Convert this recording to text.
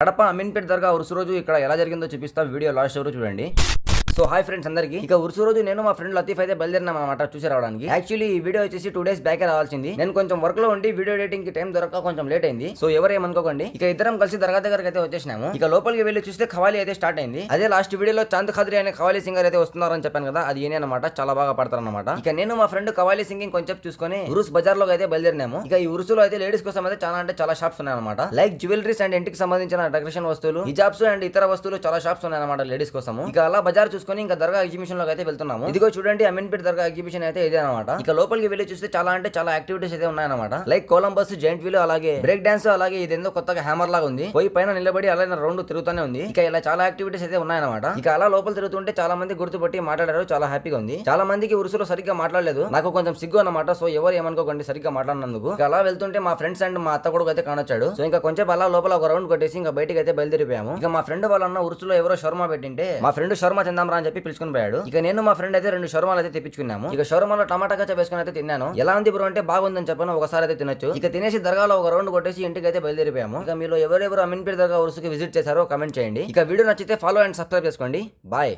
కడప అమీన్పేట్ దర్గా ఉరుసు రోజు ఇక్కడ ఎలా జరిగిందో చూపిస్తా. వీడియో లాస్ట్ వరకు చూడండి. సో హాయ్ ఫ్రెండ్స్ అందరికి. ఇక ఉరుసు రోజు నేను మా ఫ్రెండ్ లతీఫ్ అయితే బయలుదేరినాం అనమాట చూసి రావడానికి. యాక్చువల్లీ ఈ వీడియో వచ్చేసి టూ డేస్ బ్యాక్ రావాల్సింది. నేను కొంచెం వర్క్లో ఉండి వీడియో ఎడిటింగ్కి టైం దొరక కొంచెం లేట్ అయింది. సో ఎవరేమనుకోకండి ఇక ఇద్దరం కలిసి దర్గా దగ్గరికి అయితే వచ్చేసినాము. ఇక లోపలికి వెళ్ళి చూస్తే ఖవాలి అయితే స్టార్ట్ అయింది. అదే లాస్ట్ వీడియోలో చాంద్ ఖద్రీ అనే ఖవాలి సింగర్ అయితే వస్తున్నారని చెప్పాను కదా అది ఏనే అనమాట చాలా బాగా పడతారు అనమాట ఇక నేను మా ఫ్రెండ్ ఖవాలి సింగింగ్ కొంచెం చూసుకొని ఉరుస్ బజార్లో అయితే బయలుదేరినాము. ఇక ఈ ఉరుసులో అయితే లేడీస్ కోసం అయితే చాలా అంటే చాలా షాప్స్ ఉన్నాయి అనమాట లైక్ జ్యువెలరీస్ అండ్ ఇంటికి సంబంధించిన డెకరేషన్ వస్తువులు హిజాబ్స్ అండ్ ఇతర వస్తువులు చాలా షాప్స్ ఉన్నాయన్నమాట లేడీస్ కోసం ఇక అలా బజార్ చూసుకొని ఇంకా దర్గా ఎగ్జిబిషన్లోకి అయితే వెళ్తున్నాము. ఇదిగో చూడండి అమీన్పేట్ దర్గా ఎగ్జిబిషన్ అయితే ఇదే అనమాట ఇక లోపలికి వెళ్ళి చూస్తే చాలా అంటే చాలా యాక్టివిటీస్ అయితే ఉన్నాయన్నమాట. లైక్ కొలంబస్ జైంట్ వీల్ అలాగే బ్రేక్ డాన్స్ అలాగే ఇదేందో కొత్తగా హ్యామర్ లాగా ఉంది. పోయి పైన నిలబడి అలాగే రౌండ్ తిరుగుతూనే ఉంది. ఇక ఇలా చాలా యాక్టివిటీస్ అయితే ఉన్నాయన్నమాట. ఇక అలా లోపల తిరుగుతుంటే చాలా మంది గుర్తుపట్టి మాట్లాడారు చాలా హ్యాపీగా ఉంది. చాలా మందికి ఉరుసులో సరిగ్గా మాట్లాడలేదు. నాకు కొంచెం సిగ్గు అన్నమాట సో ఎవరు ఏమనుకోకండి సరిగ్గా మాట్లాడినందుకు. ఇక అలా వెళ్తుంటే మా ఫ్రెండ్స్ అండ్ మా అత్త కొడుకు అయితే కానొచ్చాడు. సో ఇంకా కొంచెం అలా లోపల ఒక రౌండ్ కొట్టేసి ఇంకా బయటకి అయితే బయలుదేరిపోయాము. ఇక మా ఫ్రెండ్ వాళ్ళన్న ఉరుసులో ఎవరో శర్మ పెట్టింటే మా ఫ్రెండ్ శర్మ తిందాం అని చెప్పి పిలుచుకుని పోయాడు. ఇక నేను మా ఫ్రెండ్ అయితే రెండు షోర్మాలు అయితే తెప్పించుకున్నాము. ఇక షోర్మాలో టమాటా కచ్చ వేసుకుని అయితే తిన్నాను. ఎలా ఉంది బ్రో అంటే బాగుందని చెప్పాను ఒకసారి అయితే తినొచ్చు. ఇక తినేసి దర్గాలో ఒక రౌండ్ కొట్టేసి ఇంటికి అయితే బయలుదేరిపోయాము. ఇక మీలో ఎవరెవరు అమీన్పేట్ దర్గా ఉరుసుకి విజిట్ చేశారో కమెంట్ చేయండి. ఇక వీడియో నచ్చితే ఫాలో అండ్ సబ్స్క్రైబ్ చేసుకోండి. బాయ్